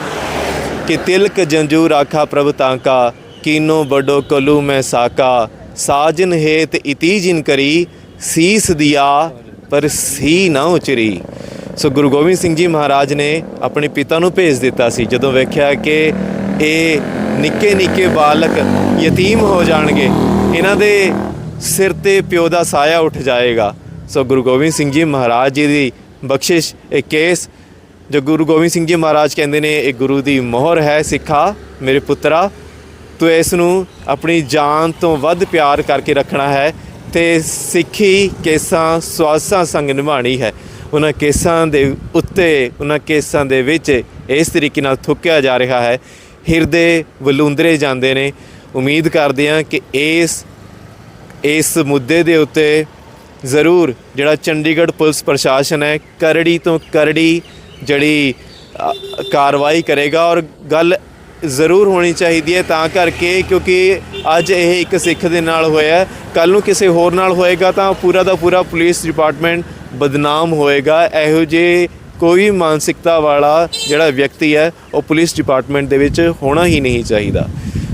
S3: ਕਿ ਤਿਲਕ ਜੰਜੂ ਰਾਖਾ ਪ੍ਰਭ ਤਾਂਕਾ ਕੀਨੋ ਬਡੋ ਕਲੂ ਮੈਂ ਸਾਕਾ, ਸਾਜਨ ਹੇਤ ਇਤੀ ਜਿਨ ਕਰੀ, ਸੀਸ ਦਿਆ ਪਰ ਸੀ ਨਾ ਉਚਰੀ। ਸੋ ਗੁਰੂ ਗੋਬਿੰਦ ਸਿੰਘ ਜੀ ਮਹਾਰਾਜ ਨੇ ਆਪਣੇ ਪਿਤਾ ਨੂੰ ਭੇਜ ਦਿੱਤਾ ਸੀ, ਜਦੋਂ ਵੇਖਿਆ ਕਿ ਇਹ ਨਿੱਕੇ ਨਿੱਕੇ ਬਾਲਕ ਯਤੀਮ ਹੋ ਜਾਣਗੇ, ਇਹਨਾਂ ਦੇ ਸਿਰ ਤੇ ਪਿਓ ਦਾ ਸਾਇਆ ਉੱਠ ਜਾਏਗਾ। ਸੋ ਗੁਰੂ ਗੋਬਿੰਦ ਸਿੰਘ ਜੀ ਮਹਾਰਾਜ ਜੀ ਦੀ ਬਖਸ਼ਿਸ਼, ਇਹ ਕੇਸ, ਜੋ ਗੁਰੂ ਗੋਬਿੰਦ ਸਿੰਘ ਜੀ ਮਹਾਰਾਜ ਕਹਿੰਦੇ ਨੇ, ਇਹ ਗੁਰੂ ਦੀ ਮੋਹਰ ਹੈ ਸਿੱਖਾ, ਮੇਰੇ ਪੁੱਤਰਾ ਤੂੰ ਇਸ ਨੂੰ ਆਪਣੀ ਜਾਨ ਤੋਂ ਵੱਧ ਪਿਆਰ ਕਰਕੇ ਰੱਖਣਾ ਹੈ ਤੇ ਸਿੱਖੀ ਕੇਸਾਂ ਸਵਾਸਾਂ ਸੰਗ ਨਿਭਾਣੀ ਹੈ। ਉਹਨਾਂ ਕੇਸਾਂ ਦੇ ਉੱਤੇ, ਉਹਨਾਂ ਕੇਸਾਂ ਦੇ ਵਿੱਚ ਇਸ ਤਰੀਕੇ ਨਾਲ ਥੁੱਕਿਆ ਜਾ ਰਿਹਾ ਹੈ। ਹਿਰਦੇ ਵਲੂੰਦਰੇ ਜਾਂਦੇ ਨੇ। ਉਮੀਦ ਕਰਦੇ ਹਾਂ ਕਿ ਇਸ ਇਸ ਮੁੱਦੇ ਦੇ ਉੱਤੇ ਜ਼ਰੂਰ ਜਿਹੜਾ ਚੰਡੀਗੜ੍ਹ ਪੁਲਿਸ ਪ੍ਰਸ਼ਾਸਨ ਹੈ, ਕਰੜੀ ਤੋਂ ਕਰੜੀ ਜਿਹੜੀ ਕਾਰਵਾਈ ਕਰੇਗਾ ਔਰ ਗੱਲ ਜ਼ਰੂਰ ਹੋਣੀ ਚਾਹੀਦੀ ਹੈ ਤਾਂ ਕਰਕੇ ਕਿਉਂਕਿ ਅੱਜ ਇਹ ਇੱਕ ਸਿੱਖ ਦੇ ਨਾਲ ਹੋਇਆ ਕੱਲ ਨੂੰ ਕਿਸੇ ਹੋਰ ਨਾਲ ਹੋਏਗਾ ਤਾਂ ਪੂਰਾ ਦਾ ਪੂਰਾ ਪੁਲਿਸ ਡਿਪਾਰਟਮੈਂਟ ਬਦਨਾਮ ਹੋਏਗਾ। ਇਹੋ ਜਿਹੇ ਕੋਈ ਮਾਨਸਿਕਤਾ ਵਾਲਾ ਜਿਹੜਾ ਵਿਅਕਤੀ ਹੈ, ਉਹ ਪੁਲਿਸ ਡਿਪਾਰਟਮੈਂਟ ਦੇ ਵਿੱਚ ਹੋਣਾ ਹੀ ਨਹੀਂ ਚਾਹੀਦਾ।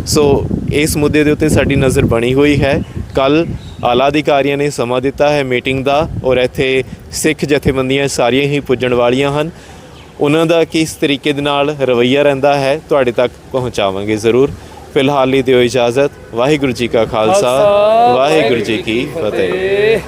S3: ਸੋ ਇਸ ਮੁੱਦੇ ਦੇ ਉੱਤੇ ਸਾਡੀ ਨਜ਼ਰ ਬਣੀ ਹੋਈ ਹੈ। ਕੱਲ ਆਲਾ ਅਧਿਕਾਰੀਆਂ ਨੇ ਸਮਾਂ ਦਿੱਤਾ ਹੈ ਮੀਟਿੰਗ ਦਾ ਔਰ ਇੱਥੇ ਸਿੱਖ ਜਥੇਬੰਦੀਆਂ ਸਾਰੀਆਂ ਹੀ ਪੁੱਜਣ ਵਾਲੀਆਂ ਹਨ। ਉਹਨਾਂ ਦਾ ਕਿਸ ਤਰੀਕੇ ਦੇ ਨਾਲ ਰਵੱਈਆ ਰਹਿੰਦਾ ਹੈ ਤੁਹਾਡੇ ਤੱਕ ਪਹੁੰਚਾਵਾਂਗੇ ਜ਼ਰੂਰ। ਫਿਲਹਾਲ ਲਈ ਦਿਓ ਇਜਾਜ਼ਤ। ਵਾਹਿਗੁਰੂ ਜੀ ਕਾ ਖਾਲਸਾ। ਵਾਹਿਗੁਰੂ ਜੀ ਕੀ ਫਤਿਹ।